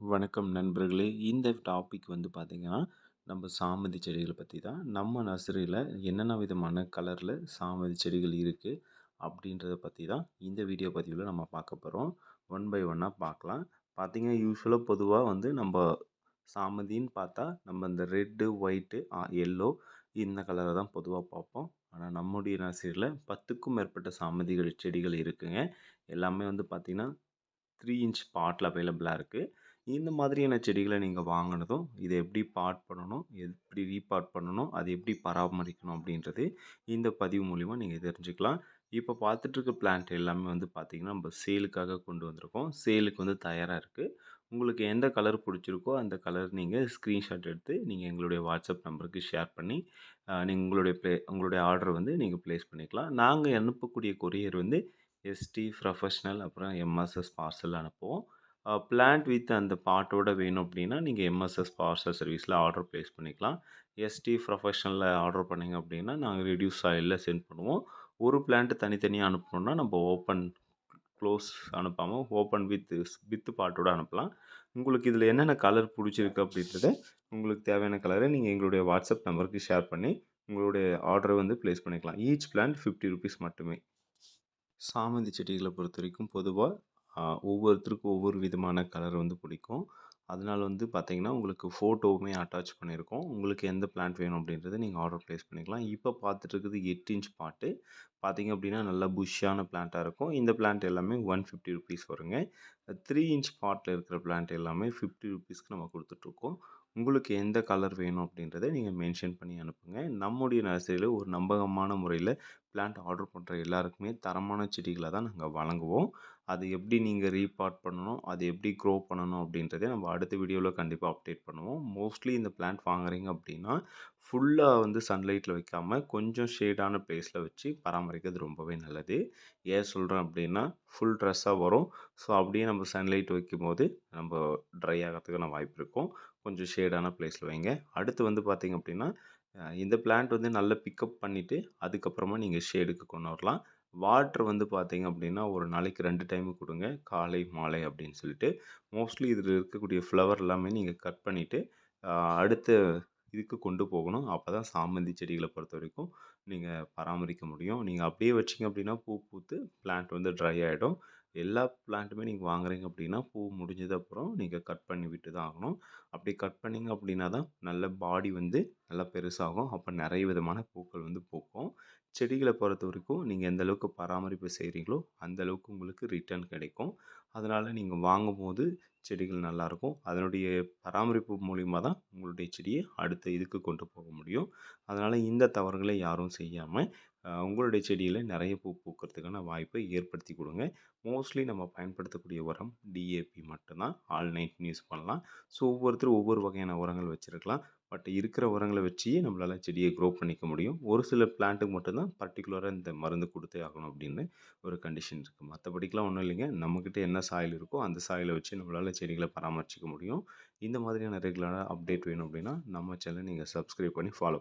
வணக்கம் நண்பர்களே. இந்த டாபிக் வந்து பார்த்திங்கன்னா நம்ம சாமந்தி செடிகளை பற்றி தான். நம்ம நர்சரியில் என்னென்ன விதமான கலரில் சாமந்தி செடிகள் இருக்குது அப்படின்றத பற்றி தான் இந்த வீடியோ பதிவில் நம்ம பார்க்க போகிறோம் ஒன் பை ஒன்னாக பார்க்கலாம். பார்த்திங்கன்னா யூஸ்வலாக பொதுவாக வந்து நம்ம சாமந்தின்னு பார்த்தா நம்ம இந்த ரெட்டு ஒயிட்டு எல்லோ இந்த கலரை தான் பொதுவாக பார்ப்போம். ஆனால் நம்முடைய நர்சரியில் பத்துக்கும் மேற்பட்ட சாமந்திகள் செடிகள் இருக்குங்க. எல்லாமே வந்து பார்த்திங்கன்னா த்ரீ இன்ச் பாட்டில் அவைலபிளாக இருக்குது இந்த மாதிரியான செடிகளை நீங்கள் வாங்கினதும் இதை எப்படி பாட் பண்ணணும் எப்படி ரீபாட் பண்ணணும் அது எப்படி பராமரிக்கணும் அப்படின்றது இந்த பதிவு மூலிமா நீங்கள் தெரிஞ்சுக்கலாம். இப்போ பார்த்துட்ருக்க பிளான்ட் எல்லாமே வந்து பார்த்திங்கன்னா நம்ம சேலுக்காக கொண்டு வந்திருக்கோம். சேலுக்கு வந்து தயாராக இருக்குது உங்களுக்கு எந்த கலர் பிடிச்சிருக்கோ அந்த கலர் நீங்கள் ஸ்க்ரீன்ஷாட் எடுத்து நீங்கள் எங்களுடைய வாட்ஸ்அப் நம்பருக்கு ஷேர் பண்ணி நீங்கள் உங்களுடைய ப்ளே உங்களுடைய ஆர்டர் வந்து நீங்கள் ப்ளேஸ் பண்ணிக்கலாம். நாங்கள் அனுப்பக்கூடிய கொரியர் வந்து எஸ்டி ப்ரொஃபஷ்னல் அப்புறம் எம்எஸ்எஸ் பார்சல் அனுப்புவோம். பிளான்ட் வித் அந்த பாட்டோட வேணும் அப்படின்னா நீங்கள் எம்எஸ்எஸ் பார்சல் சர்வீஸில் ஆர்டர் ப்ளேஸ் பண்ணிக்கலாம். எஸ்டி ப்ரொஃபஷனில் ஆர்டர் பண்ணிங்க அப்படின்னா நாங்கள் ரெடியூஸ் ஆயிலில் சென்ட் பண்ணுவோம். ஒரு பிளான்ட்டு தனித்தனியாக அனுப்பணுன்னா நம்ம ஓப்பன் க்ளோஸ் அனுப்பாமல் ஓப்பன் வித் வித் பாட்டோடு அனுப்பலாம். உங்களுக்கு இதில் என்னென்ன கலர் பிடிச்சிருக்கு அப்படின்றத உங்களுக்கு தேவையான கலரை நீங்கள் எங்களுடைய வாட்ஸ்அப் நம்பருக்கு ஷேர் பண்ணி உங்களுடைய ஆர்டரை வந்து ப்ளேஸ் பண்ணிக்கலாம். ஈச் பிளான்ட் ஃபிஃப்டி ருபீஸ் மட்டுமே. சாமந்தி செடிகளை பொறுத்த வரைக்கும் பொதுவாக ஒவ்வொருத்தருக்கும் ஒவ்வொரு விதமான கலர் வந்து பிடிக்கும். அதனால் வந்து பார்த்திங்கன்னா உங்களுக்கு ஃபோட்டோவுமே அட்டாச் பண்ணியிருக்கோம். உங்களுக்கு எந்த பிளான்ட் வேணும் அப்படின்றத நீங்கள் ஆர்டர் ப்ளேஸ் பண்ணிக்கலாம். இப்போ பார்த்துட்டு இருக்குது எட்டு இன்ச் பாட்டு பார்த்திங்க அப்படின்னா நல்லா புஷ்ஷான பிளான்ட்டாக இருக்கும். இந்த பிளான்ட் எல்லாமே ஒன் ஃபிஃப்டி ருபீஸ் வருங்க. த்ரீ இன்ச் பாட்டில் இருக்கிற பிளான்ட் எல்லாமே ஃபிஃப்டி ருபீஸ்க்கு நம்ம கொடுத்துட்ருக்கோம் உங்களுக்கு எந்த கலர் வேணும் அப்படின்றத நீங்கள் மென்ஷன் பண்ணி அனுப்புங்க. நம்முடைய நர்சரியில் ஒரு நம்பகமான முறையில் பிளான்ட் ஆர்டர் பண்ணுற எல்லாருக்குமே தரமான செடிகளை தான் நாங்கள் வழங்குவோம். அது எப்படி நீங்கள் ரீபார்ட் பண்ணணும் அது எப்படி க்ரோ பண்ணணும் அப்படின்றதே நம்ம அடுத்த வீடியோவில் கண்டிப்பாக அப்டேட் பண்ணுவோம். மோஸ்ட்லி இந்த பிளான்ட் வாங்குறீங்க அப்படின்னா ஃபுல்லாக வந்து சன்லைட்டில் வைக்காமல் கொஞ்சம் ஷேடான ப்ளேஸில் வச்சு பராமரிக்கிறது ரொம்பவே நல்லது. ஏன் சொல்கிறேன் அப்படின்னா ஃபுல் ட்ரெஸ்ஸாக வரும். ஸோ அப்படியே நம்ம சன்லைட் வைக்கும் போது நம்ம ட்ரை ஆகிறதுக்கான வாய்ப்பு இருக்கும். கொஞ்சம் ஷேடான ப்ளேஸில் வைங்க. அடுத்து வந்து பார்த்திங்க அப்படின்னா இந்த பிளான்ட் வந்து நல்லா பிக்கப் பண்ணிவிட்டு அதுக்கப்புறமா நீங்கள் ஷேடுக்கு கொண்டு வரலாம். வாட்ரு வந்து பார்த்திங்க அப்படின்னா ஒரு நாளைக்கு ரெண்டு டைமு கொடுங்க. காலை மாலை அப்படின்னு சொல்லிட்டு. மோஸ்ட்லி இதில் இருக்கக்கூடிய ஃப்ளவர் எல்லாமே நீங்கள் கட் பண்ணிவிட்டு அடுத்த இதுக்கு கொண்டு போகணும். அப்போ தான் சாமந்தி செடிகளை பொறுத்த வரைக்கும் நீங்கள் பராமரிக்க முடியும். நீங்கள் அப்படியே வச்சிங்க அப்படின்னா பூ பூத்து பிளான்ட் வந்து ட்ரை ஆகிடும் எல்லா பிளான்ட்டுமே நீங்கள் வாங்குறீங்க அப்படின்னா பூ முடிஞ்சது அப்புறம் நீங்கள் கட் பண்ணி விட்டு தான் ஆகணும். அப்படி கட் பண்ணிங்க அப்படின்னா தான் நல்ல பாடி வந்து நல்லா பெருசாகும். அப்போ நிறைய விதமான பூக்கள் வந்து பூக்கும். செடிகளை பொறுத்த வரைக்கும் நீங்கள் எந்த அளவுக்கு பராமரிப்பு செய்கிறீங்களோ அந்த அளவுக்கு உங்களுக்கு ரிட்டர்ன் கிடைக்கும். அதனால் நீங்கள் வாங்கும்போது செடிகள் நல்லாயிருக்கும் அதனுடைய பராமரிப்பு மூலிமா தான் உங்களுடைய செடியை அடுத்த இதுக்கு கொண்டு போக முடியும். அதனால் இந்த தவறுகளை யாரும் செய்யாமல் உங்களுடைய செடியில் நிறைய பூ பூக்கிறதுக்கான வாய்ப்பை ஏற்படுத்தி கொடுங்க. மோஸ்ட்லி நம்ம பயன்படுத்தக்கூடிய உரம் டிஏபி மட்டும்தான். ஆல் நைட் யூஸ் பண்ணலாம். ஸோ ஒவ்வொருத்தரும் ஒவ்வொரு வகையான உரங்கள் வச்சுருக்கலாம். பட் இருக்கிற உரங்களை வச்சு நம்மளால் செடியை க்ரோ பண்ணிக்க முடியும். ஒரு சில பிளான்ட்டுக்கு மட்டும்தான் பர்டிகுலராக இந்த மருந்து கொடுத்தே ஆகணும் அப்படின்னு ஒரு கண்டிஷன் இருக்குது மற்றபடிக்கெலாம் ஒன்றும் இல்லைங்க. நம்மக்கிட்ட என்ன சாயில் இருக்கோ அந்த சாயிலை வச்சு நம்மளால் செடிகளை பராமரிச்சிக்க முடியும். இந்த மாதிரியான ரெகுலராக அப்டேட் வேணும் அப்படின்னா நம்ம சேனலை நீங்கள் சப்ஸ்கிரைப் பண்ணி ஃபாலோ